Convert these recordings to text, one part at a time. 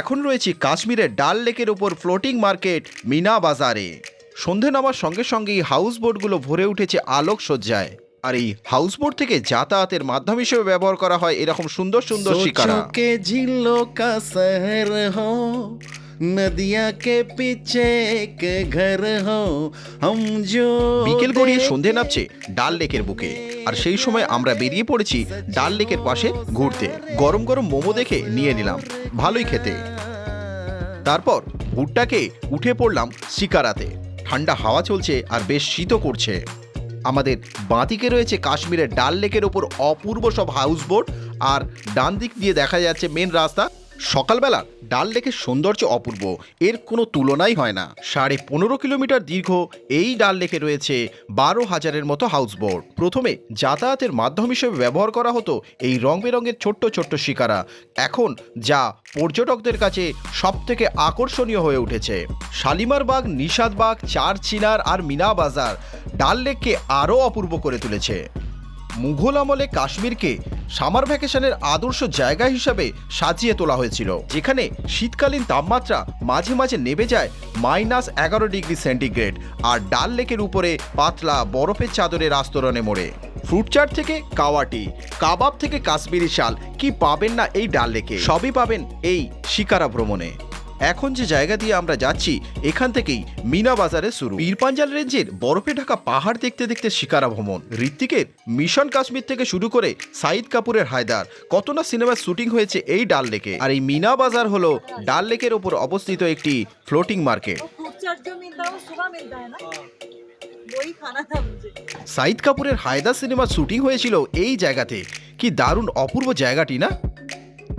এখন রয়েছি কাশ্মীরের ডাল লেকের ওপর ফ্লোটিং মার্কেট মিনা বাজারে। সন্ধে নামার সঙ্গে সঙ্গেই হাউস বোটগুলো ভরে উঠেছে আলোক সজ্জায় আর এই হাউস বোট থেকে যাতায়াতের মাধ্যম হিসেবে ব্যবহার করা হয় এরকম সুন্দর সুন্দর শিকারা। নদিয়া কে পিছে এক ঘর হো হম জো বিকেল গড়িয়ে সন্ধে নামছে ডাল লেকের বুকে। আর সেই সময় আমরা বেরিয়ে পড়েছি ডাল লেকের পাশে ঘুরতে। গরম গরম মোমো দেখে নিয়ে নিলাম। ভালোই খেতে। তারপর ভুট্টাকে উঠে পড়লাম শিকারাতে। ঠান্ডা হাওয়া চলছে আর বেশ শীতও করছে। আমাদের বাঁদিকে রয়েছে কাশ্মীরের ডাল লেকের ওপর অপূর্ব সব হাউস বোট আর ডান দিক দিয়ে দেখা যাচ্ছে মেন রাস্তা সকালবেলা ডাল লেকের সৌন্দর্য অপূর্ব। এর কোনো তুলনাই হয় না। সাড়ে পনেরো কিলোমিটার দীর্ঘ এই ডাল লেকে রয়েছে বারো হাজারের মতো হাউস বোট প্রথমে যাতায়াতের মাধ্যম হিসেবে ব্যবহার করা হতো এই রং বেরঙের ছোট্ট ছোট্ট শিকারা। এখন যা পর্যটকদের কাছে সব থেকে আকর্ষণীয় হয়ে উঠেছে। শালিমার বাগ, নিষাদ বাগ, চার চিনার আর মিনা বাজার ডাল লেককে আরও অপূর্ব করে তুলেছে। মুঘল আমলে কাশ্মীরকে সামার ভ্যাকেশনের আদর্শ জায়গা হিসাবে সাজিয়ে তোলা হয়েছিল। যেখানে শীতকালীন তাপমাত্রা মাঝে মাঝে নেমে যায় মাইনাস এগারো ডিগ্রি সেন্টিগ্রেড আর ডাল লেকের উপরে পাতলা বরফের চাদরের আস্তরণে মোড়ে। ফ্রুট চাট থেকে কাওয়াটি, কাবাব থেকে কাশ্মীরি শাল, কি পাবেন না এই ডাল লেকে? সবই পাবেন এই শিকারা ভ্রমণে। এখন যে জায়গা দিয়ে আমরা যাচ্ছি এখান থেকেই মিনা বাজারে শুরু। পীরপাঞ্জাল রেঞ্জের বরফে ঢাকা পাহাড় দেখতে দেখতে শিকারা ভ্রমণ। ঋত্বিকের মিশন কাশ্মীর থেকে শুরু করে সাইদ কাপুরের হায়দার কত না সিনেমার শুটিং হয়েছে এই ডাল লেকে। আর এই মিনা বাজার হলো ডাল লেকের ওপর অবস্থিত একটি ফ্লোটিং মার্কেট। সাইদ কাপুরের হায়দার সিনেমার শুটিং হয়েছিল এই জায়গাতে। কি দারুণ অপূর্ব জায়গাটি না?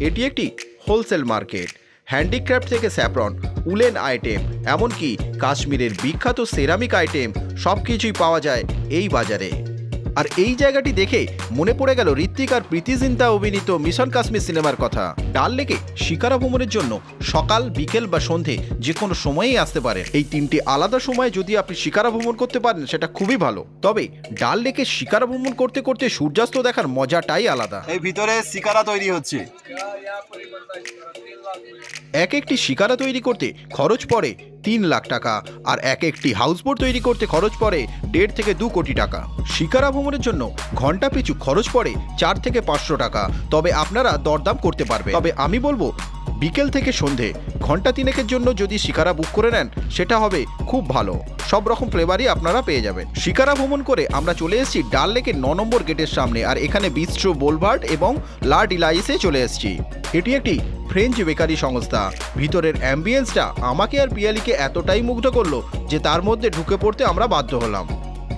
এটি একটি হোলসেল মার্কেট। হ্যান্ডিক্রাফট থেকে স্যাপ্রন উলেন আইটেম, এমনকি কাশ্মীরের বিখ্যাত সেরামিক আইটেম সব কিছুই পাওয়া যায় এই বাজারে। আর এই জায়গাটি দেখে মনে পড়ে গেল ঋত্বিক আর প্রীতি জিন্তা অভিনীত মিশন কাশ্মীর সিনেমার কথা। ডাল লেকে শিকারা ভ্রমণের জন্য সকাল, বিকেল বা সন্ধে যে কোনো সময়েই আসতে পারে এই তিনটি আলাদা সময়ে যদি আপনি শিকারা ভ্রমণ করতে পারেন, সেটা খুবই ভালো। তবে ডাল লেকে শিকারা ভ্রমণ করতে করতে সূর্যাস্ত দেখার মজাটাই আলাদা। এই ভিতরে শিকারা তৈরি হচ্ছে। এক একটি শিকারা তৈরি করতে খরচ পড়ে তিন লাখ টাকা, আর এক একটি হাউসবোট তৈরি করতে খরচ পড়ে দেড় থেকে দু কোটি টাকা। শিকারা ভ্রমণের জন্য ঘণ্টা পিছু খরচ পড়ে চার থেকে পাঁচশো টাকা। তবে আপনারা দরদাম করতে পারবে তবে আমি বলব, বিকেল থেকে সন্ধে ঘণ্টা তিনেকের জন্য যদি শিকারা বুক করে নেন, সেটা হবে খুব ভালো। সব রকম ফ্লেভারই আপনারা পেয়ে যাবেন। শিকারা ভ্রমণ করে আমরা চলে এসেছি ডাল লেকের ন নম্বর গেটের সামনে, আর এখানে বিস্ট্রো বোলভার্ড এবং লা ডিলাইসে চলে এসেছি। এটি একটি ফ্রেঞ্চ বেকারি সংস্থা। ভিতরের অ্যাম্বিয়েন্সটা আমাকে আর পিয়ালিকে এতটাই মুগ্ধ করল যে তার মধ্যে ঢুকে পড়তে আমরা বাধ্য হলাম।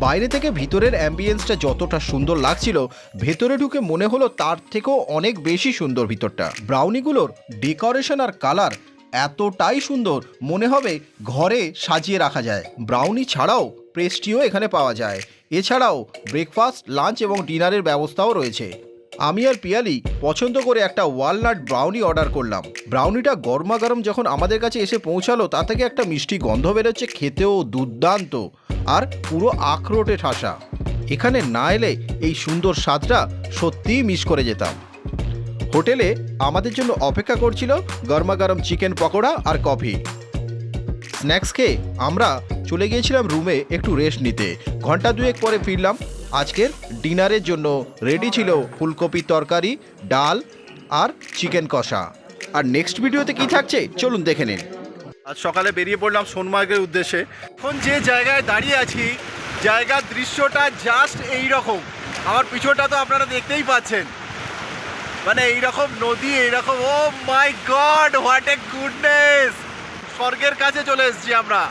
বাইরে থেকে ভিতরের অ্যাম্বিয়েন্সটা যতটা সুন্দর লাগছিল, ভেতরে ঢুকে মনে হলো তার থেকেও অনেক বেশি সুন্দর ভিতরটা। ব্রাউনিগুলোর ডেকোরেশন আর কালার এতটাই সুন্দর, মনে হবে ঘরে সাজিয়ে রাখা যায়। ব্রাউনি ছাড়াও পেস্ট্রিও এখানে পাওয়া যায়। এছাড়াও ব্রেকফাস্ট, লাঞ্চ এবং ডিনারের ব্যবস্থাও রয়েছে। আমি আর পিয়ালি পছন্দ করে একটা ওয়ালনাট ব্রাউনি অর্ডার করলাম। ব্রাউনিটা গরমা গরম যখন আমাদের কাছে এসে পৌঁছালো, তা থেকে একটা মিষ্টি গন্ধ বেরোচ্ছে, খেতেও দুর্দান্ত আর পুরো আখরোটে ঠাসা। এখানে না এলে এই সুন্দর স্বাদটা সত্যিই মিস করে যেতাম। হোটেলে আমাদের জন্য অপেক্ষা করছিল গরমাগরম চিকেন পকোড়া আর কফি। স্ন্যাক্স খেয়ে আমরা চলে গিয়েছিলাম রুমে একটু রেস্ট নিতে। ঘণ্টা দুয়েক পরে ফিরলাম। আজকের ডিনারের জন্য রেডি ছিল ফুলকপি তরকারি, ডাল আর চিকেন কষা। আর নেক্সট ভিডিওতে কি থাকছে চলুন দেখে নিন। আজ সকালে বেরিয়ে পড়লাম সোনমার্গের উদ্দেশ্যে। এখন যে জায়গায় দাঁড়িয়ে আছি, জায়গার দৃশ্যটা জাস্ট এই রকম আমার পিছনটা তো আপনারা দেখতেই পাচ্ছেন। মানে এইরকম নদী, এইরকম ও my god what a goodness স্বর্গের কাছে চলে এসেছি আমরা।